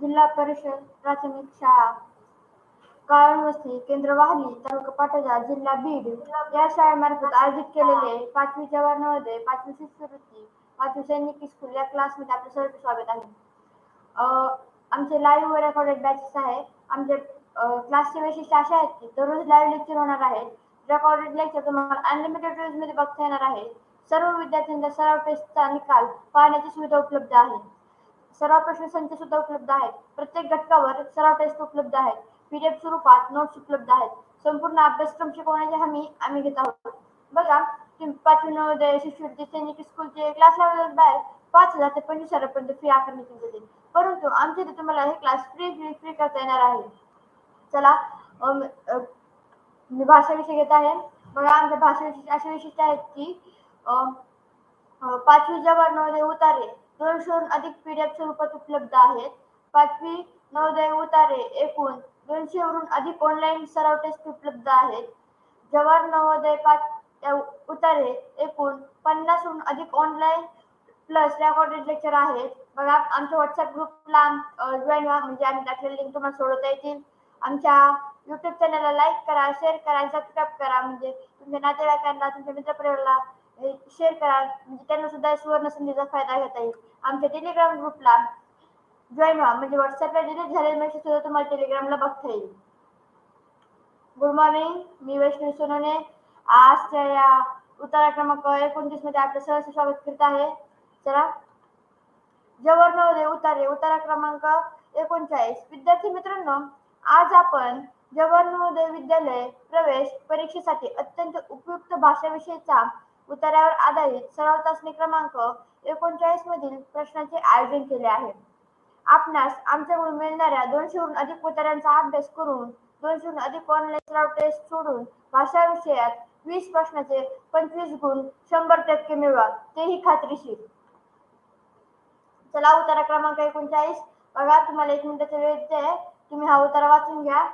जिल्हा परिषद प्राथमिक शाळा. काळवस्ती केंद्र वाहली तालुका पाटोदा जिल्हा बीड. या शाळेमार्फत आयोजित केलेले पाचवी जवाहर पाचवी शिष्यवृत्ती पाचवी सैनिक स्कूल या क्लासमध्ये आपलं सर्व स्वागत आहे. आमचे लाईव्ह रेकॉर्डेड बॅचेस आहे आमचे क्लासचे वैशिष्ट्य असे आहेत की दररोज लाईव्ह लेक्चर होणार आहेत. रेकॉर्डेड लेक्चर तुम्हाला अनलिमिटेड रेंजमध्ये बघता येणार आहे सर्व विद्यार्थ्यांचा सराव टेस्टचा निकाल पाहण्याची सुविधा उपलब्ध आहे सराव प्रश्न संच सुद्धा उपलब्ध आहेत. प्रत्येक घटकावर सराव टेस्ट उपलब्ध आहेत. पीडीएफ स्वरूपात नोट्स उपलब्ध आहेत. संपूर्ण अभ्यासक्रम शिकवण्याची हमी आम्ही घेत आहोत. बघा पाचवी नवोदय शिष्यवृत्ती सैनिक स्कूलचे क्लास लावलेले बाहेर पाच हजार ते पंचवीस हजारपर्यंत फी आकारण्यात येते परंतु आमच्या इथे तुम्हाला हे क्लास फ्री फ्री फ्री करता येणार आहे. चला मी भाषा विषय घेत आहे. बघा आमच्या भाषा विषय अशा विशिष्ट आहेत की पाचवी जवळ नवोदय उतारे. दोनशेहून अधिक पीडीएफ स्वरूपात उपलब्ध आहेत. पाचवी नवोदय उतारे एकूण दोनशेवरून अधिक ऑनलाईन सराव टेस्ट उपलब्ध आहेत. जवाहर नवोदय पाच उतारे एकूण पन्नासहून अधिक ऑनलाईन प्लस रेकॉर्डेड लेक्चर आहेत. बघा आमच्या व्हॉट्सअप ग्रुपला जॉईन व्हा. म्हणजे आम्ही टाकलेले लिंक तुम्हाला सोडवता येतील. आमच्या युट्यूब चॅनलला लाईक करा शेअर करा सबस्क्राईब करा. म्हणजे तुमच्या नातेवाईकांना तुमच्या मित्रपरिवाराला म्हणजे शेअर करा. म्हणजे त्यांना सुद्धा सुवर्ण संधीचा फायदा घेता येईल. आमच्या टेलिग्राम ग्रुपला जॉईन व्हा. म्हणजे व्हॉट्सअपला डिलीट झालेले मेसेज सुद्धा तुम्हाला टेलिग्रामला बघता येईल. गुड मॉर्निंग मी वैष्णवी सोनवणे. आजच्या या उतारा क्रमांक एकोणतीसमध्ये आपलं सहर्ष स्वागत करीत आहे. चला. जवाहर नवोदय उतारे. उतारा क्रमांक एकोणचाळीस. विद्यार्थी मित्रांनो आज आपण जवाहर नवोदय विद्यालय प्रवेश परीक्षेसाठी अत्यंत उपयुक्त भाषा उतारावर आधारित सराव चाचणी क्रमांक एकोणचाळीस मधील प्रश्नाचे आयोजन केले आहे. आपणास आमच्याकडून मिळणाऱ्या दोनशेहून अधिक उतारांचा अभ्यास करून दोनशेहून अधिक ऑनलाईन सराव टेस्ट सोडून भाषा विषयात वीस प्रश्नाचे पंचवीस गुण शंभर टक्के मिळवा तेही खात्रीशीर. चला उतारा क्रमांक एकोणचाळीस. बघा तुम्हाला एक मिनिटाचा वेळ देते तुम्ही हा उतारा वाचून घ्या.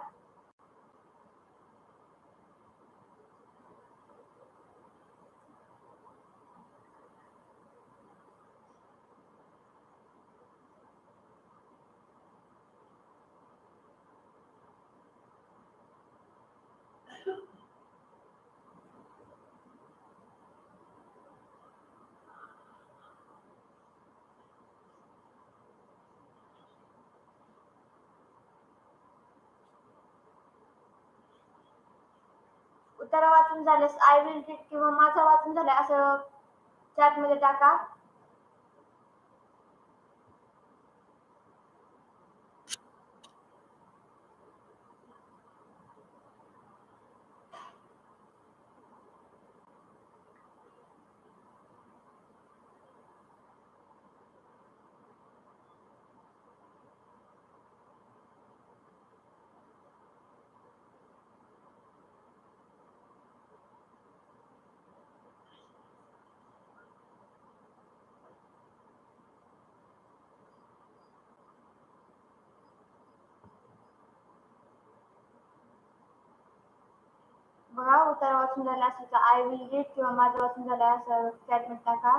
उतारा वाचून झाल्यास आय विल रीड किंवा माझा वाचून झाला असं चॅटमध्ये टाका. बघा उतारा वाचून झाला असेल तर आय विल रीड किंवा माझं वाचून झालं असं चॅटमध्ये टाका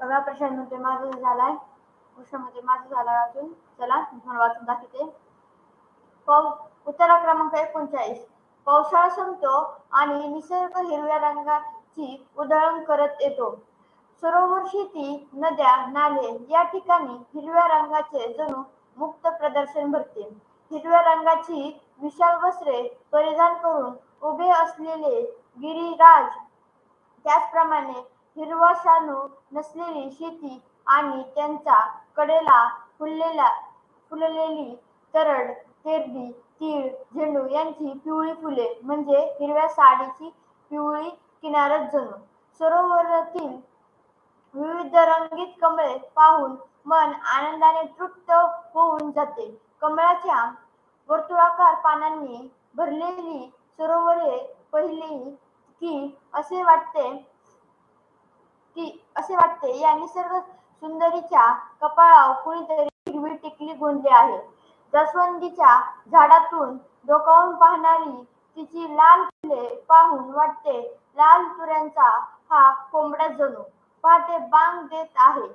बघा प्रशांतमध्ये माझं झालाय. कृष्णामध्ये माझं झालाय वाचून चला तुम्हाला वाचून दाखवते. पाऊ उतारा क्रमांक एकोणचाळीस. पावसाळा संपतो आणि निसर्ग हिरव्या रंगाची उधळण करत येतो. सरोवर शेती नद्या नाले या ठिकाणी हिरव्या रंगाचे जणू मुक्त प्रदर्शन भरते. हिरव्या रंगाची विशाल वस्त्रे परिधान करून उभे असलेले गिरिराज त्याचप्रमाणे हिरवा शानू नसलेली शेती आणि त्यांचा कडेला फुललेला फुललेली तरड तेरडी तीळ झेंडू यांची पिवळी फुले म्हणजे हिरव्या साडीची पिवळी किनारत जणू. सरोवरातील विविध रंगीत कमळे पाहून मन आनंदाने तृप्त होऊन जाते. कमळाच्या वर्तुळाकार पानांनी भरलेली सरोवरे पहिली की असे वाटते की असे वाटते या निसर्ग सुंदरीच्या कपाळावर कुणीतरी हिरवी टिकली गोंदली आहे. जास्वंदीच्या झाडातून डोकावून पाहणारी तिची लाल फुले पाहून वाटते लाल तुऱ्यांचा हा कोंबडा जणू पहाटे बांग देत आहे.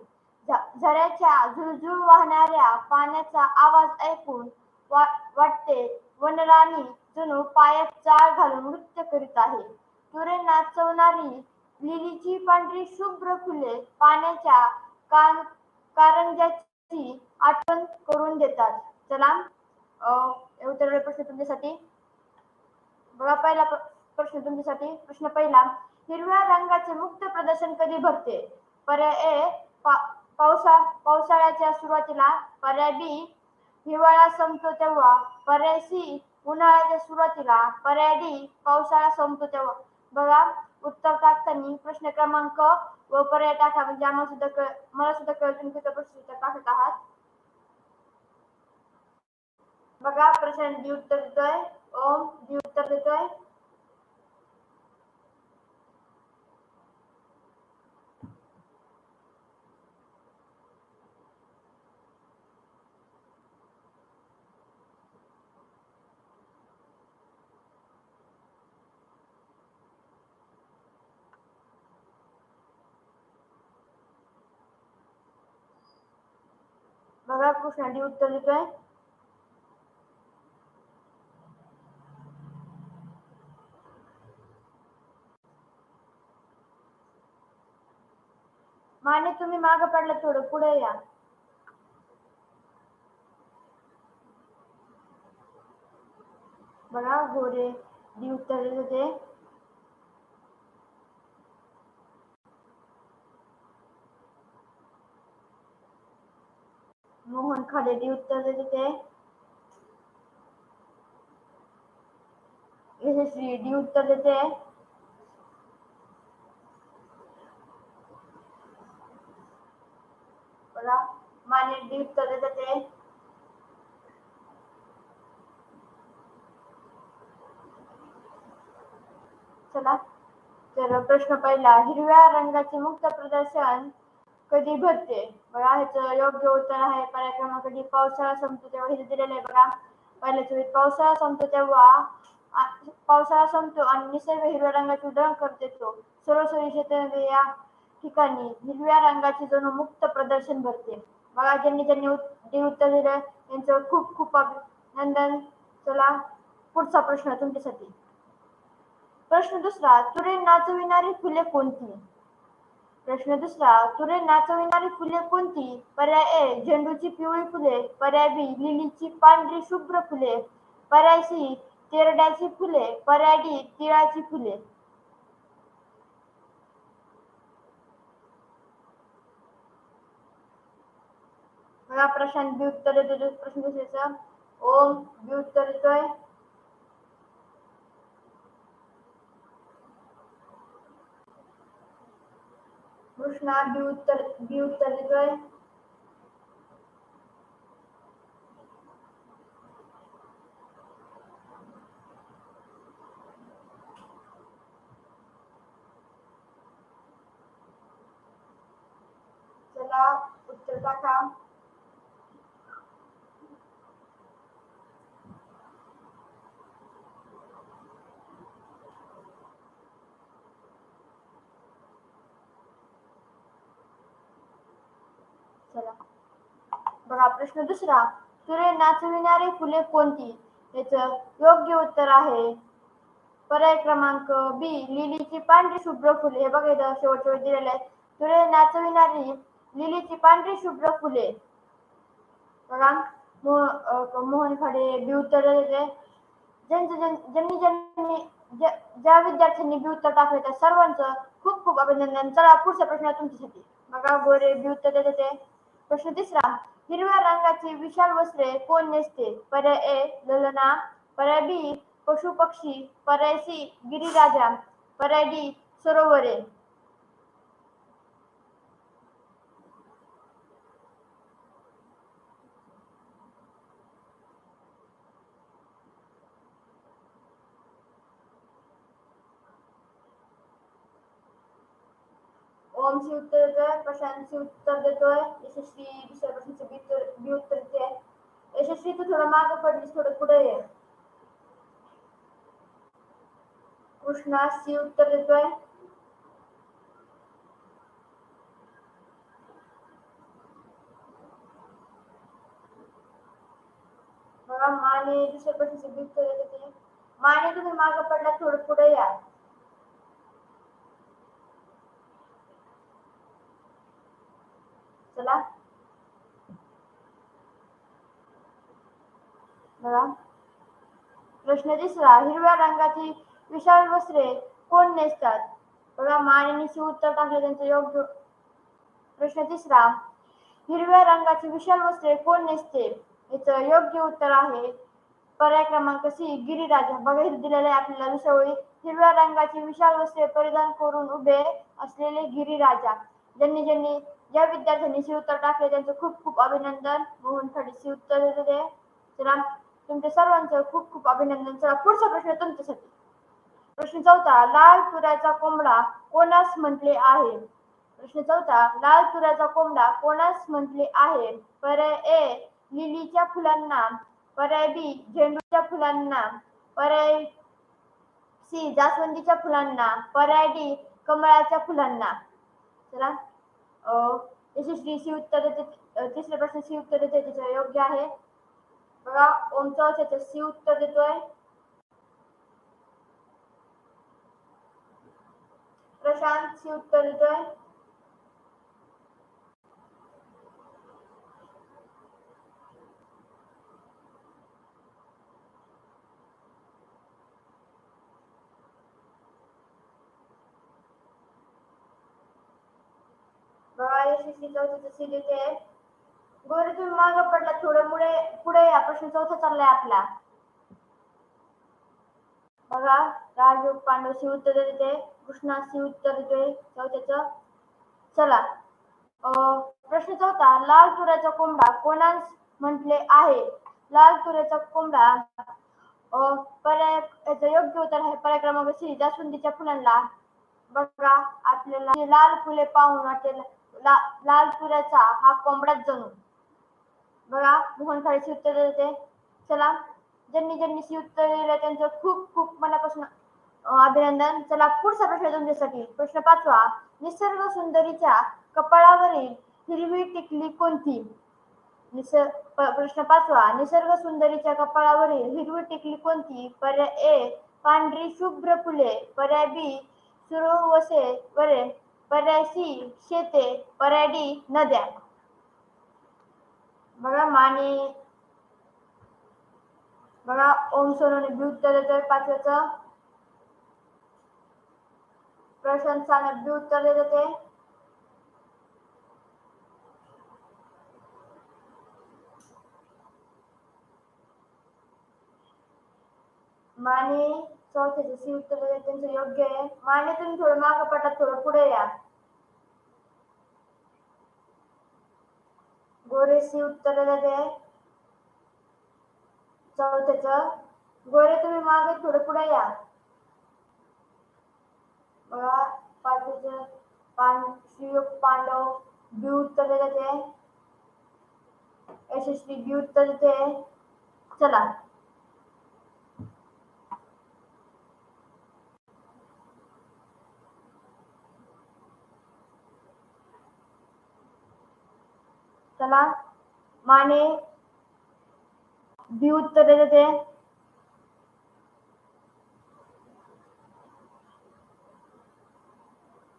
झ- झऱ्याच्या झुळझुळ वाहणाऱ्या पाण्याचा आवाज ऐकून वा- वाटते वनराणी जणू पायात चाळ घालून नृत्य करीत आहे. तुरे नाचवणारी लिलीची पांढरी शुभ्र फुले पाण्याच्या कान कारंजाची आठवण करून देतात. चला. उत्तर प्रश्न तुमच्यासाठी. बघा पहिला प्रश्न तुमच्यासाठी. प्रश्न पहिला हिरव्या रंगाचे मुक्त प्रदर्शन कधी भरते? पर्याय ए पावसा पावसाळ्याच्या सुरुवातीला. पर्याय बी हिवाळा संपतो तेव्हा. पर्याय सी उन्हाळ्याच्या सुरुवातीला. पर्याय डी पावसाळा संपतो तेव्हा. बघा उत्तर टाकताना प्रश्न क्रमांक व पर्याय टाका. म्हणजे आम्हाला सुद्धा कळ मला सुद्धा कळत तुम्ही प्रश्न उत्तर टाकत आहात. बघा प्रशांत जी उत्तर देतोय. ओम जी उत्तर देतोय. बघा प्रशांत डी उत्तर देतोय माने तुम्ही मागे पडला थोडं पुढे या. बघा हो गोरे डी उत्तर होते. मोहन खाडे डी उत्तर देत होते. यशस्वी डी उत्तर देते बघा माने उत्तर चला. तर प्रश्न पहिला. हिरव्या रंगाचे मुक्त प्रदर्शन कधी भरते? बघा ह्याचं योग्य उत्तर आहे. पर्याय क्रमांक डी पावसाळा संपतो तेव्हा हे दिलेलं आहे बघा. पहिल्या चोवीस पावसाळा संपतो तेव्हा पावसाळा संपतो आणि निसर्ग हिरव्या रंगाची उधळण करते येतो सरोसरी क्षेत्र या ठिकाणी हिरव्या रंगाचे जणू मुक्त प्रदर्शन भरते. बघा ज्यांनी त्यांनी जे उत्तर दिलं त्यांचं खूप खूप अभिनंदन. चला पुढचा प्रश्न तुमच्यासाठी. प्रश्न दुसरा तुरे नाचविणारी फुले कोणती? प्रश्न दुसरा तुरे नाचविणारी फुले कोणती? पर्याय ए झेंडूची पिवळी फुले. पर्याय बी लिलीची पांढरी शुभ्र फुले. पर्याय सी तेरड्याची फुले. पर्याय डी तिळाची फुले. एका प्रशांत बी उत्तर देतो प्रश्न दुसऱ्याचं ओम बी उत्तर देतोय कृष्णा बी उत्तर बी उत्तर देतोय चला उत्तर टाका चला. बघा प्रश्न दुसरा. तुरे नाचविणारी फुले कोणती? याच योग्य उत्तर आहे. पर्याय क्रमांक बी लिलीची पांढरी शुभ्र फुले. हे बघा इथं शेवटच्या दिलेले आहे. तुरे नाचविणारी लिलीची पांढरी शुभ्र फुले. बघा मोहन खाडे बी उत्तर देते ज्यांनी ज्यांनी ज्या ज्या विद्यार्थ्यांनी बी उत्तर टाकले त्या सर्वांचं खूप खूप अभिनंदन. चला पुढचा प्रश्न तुमच्यासाठी. बघा गोरे बी उत्तर देते ते प्रश्न तिसरा हिरव्या रंगाची विशाल वस्त्रे कोण नेसते? पर्याय ए ललना पर्याय बी पशु पक्षी पर्याय सी गिरीराजा पर्याय डी सरोवरे. ओम सी उत्तर देतोय प्रशांत सी उत्तर देतोय यशस्वी दुसऱ्या प्रश्नाचे बी उत्तर बी उत्तर देते यशस्वी तू थोडं मागं पडलीस थोडं पुढे ये कृष्णा सी उत्तर देतोय बघा माने दुसऱ्या प्रश्नाचे बी उत्तर देते माने तुम्ही मागं पडला थोडं पुढे या कृष्ण दिसला. हिरव्या रंगाची विशाल वस्त्रे कोण नेसतात? बघा मानेने उत्तर टाकले त्यांचं योग्य प्रश्न तिसरा हिरव्या रंगाची विशाल वस्त्रे कोण नेसते? याचं योग्य उत्तर आहे पर्याय क्रमांक सी गिरीराजा. बघा दिलेले आपल्याला दुसऱ्या ओळी हिरव्या रंगाची विशाल वस्त्रे परिधान करून उभे असलेले गिरीराजा. ज्यांनी ज्यांनी ज्या विद्यार्थ्यांनी सी उत्तर टाकले त्यांचं खूप खूप अभिनंदन. मोहन खडे उत्तर देते चला तुमच्या सर्वांचं खूप खूप अभिनंदन. चला पुढचा प्रश्न तुमच्यासाठी. प्रश्न चौथा लाल तुऱ्याचा कोंबडा कोणास म्हटले आहे? प्रश्न चौथा लाल तुऱ्याचा कोंबडा कोणास म्हटले आहे? पर्याय ए लिलीच्या फुलांना. पर्याय बी झेंडूच्या फुलांना. पर्याय सी जास्वंदीच्या फुलांना. पर्याय डी कमळाच्या फुलांना. चला अं, यशस्वी सी उत्तर तिसरे तिसऱ्या प्रश्न सी उत्तर योग्य आहे. बघा ओम चौथ्याचं सी उत्तर देतोय. प्रशांत सी उत्तर देतोय. बघा यशस्वी चौथ्याचं सी देते बरं तुम्ही माग पडला थोडं. पुढे पुढे या. प्रश्न चौथा चाललाय आपला. बघा राजयोग पांडव सी उत्तर देते. कृष्णा सी उत्तर देते. चौथ्याच. चला. प्रश्न चौथा. लाल तुऱ्याचा कोंबडा कोणास म्हटले आहे? लाल तुऱ्याचा कोंबडा पर्याय योग्य उत्तर आहे पर्याय क्रमांक सी. जास्वंदीच्या फुलांना. बघा आपल्याला लाल फुले पाहून वाटेल. ला, लाल तुऱ्याचा हा कोंबडाच जणू. बघा मोहन खाडेची उत्तर देते चला ज्यांनी ज्यांनी सी उत्तर दिलं त्यांचं खूप खूप मनापासून प्रश्न अभिनंदन. चला पुढचा प्रश्न तुमच्यासाठी. प्रश्न पाचवा निसर्ग सुंदरीच्या कपाळावरील हिरवी टिकली कोणती? निसर्ग प्रश्न पाचवा निसर्ग सुंदरीच्या कपाळावरील हिरवी टिकली कोणती? पर्याय ए पांढरी शुभ्र फुले. पर्याय बी सुरवसे वरे. पर्याय सी शेते. पर्याय डी नद्या. बघा माने. बघा ओम सोनोने बी उत्तर देतोय पाचव्याचं. प्रशंसाने सानप बी उत्तर माने चौथ्याचे सी उत्तर देते त्यांचं योग्य आहे. माने तुम्ही थोडं मागं पटात थोडं पुढे या. गोरेसी उत्तर देते चौथ्याच गोरे तुम्ही मागे थोडं पुढे या. बघा पाचव्याचं पान शिवयोग पांडव बी उत्तर देते. यशस्वी बी उत्तर देते. चला. चला. माने बी उत्तर देते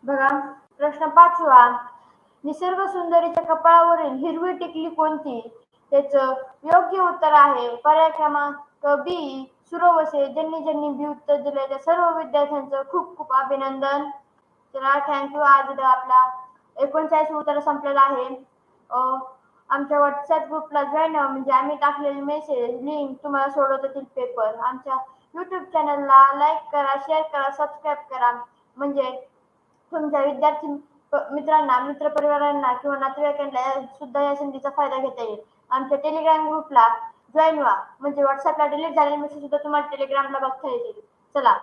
बघा प्रश्न पाचवा. निसर्ग सुंदरीच्या कपाळावरील हिरवी टिकली कोणती? त्याच योग्य उत्तर आहे. पर्याय क्रमांक बी सुरवसे. ज्यांनी ज्यांनी बी उत्तर दिले त्या सर्व विद्यार्थ्यांचं खूप खूप अभिनंदन. चला थँक्यू आज आपला एकोणचाळीस उत्तर संपलेला आहे. आमच्या व्हॉट्सअप ग्रुपला जॉईन व्हा. म्हणजे आम्ही टाकलेले मेसेज लिंक तुम्हाला सोडवत येतील पेपर आमच्या युट्यूब चॅनलला लाईक करा शेअर करा सबस्क्राईब करा. म्हणजे तुमच्या विद्यार्थी मित्रांना मित्रपरिवारांना किंवा नातेवाईकांना सुद्धा या संधीचा फायदा घेता येईल. आमच्या टेलिग्राम ग्रुपला जॉईन व्हा. म्हणजे व्हॉट्सअपला डिलीट झालेले मेसेज सुद्धा तुम्हाला टेलिग्रामला बघता येतील. चला.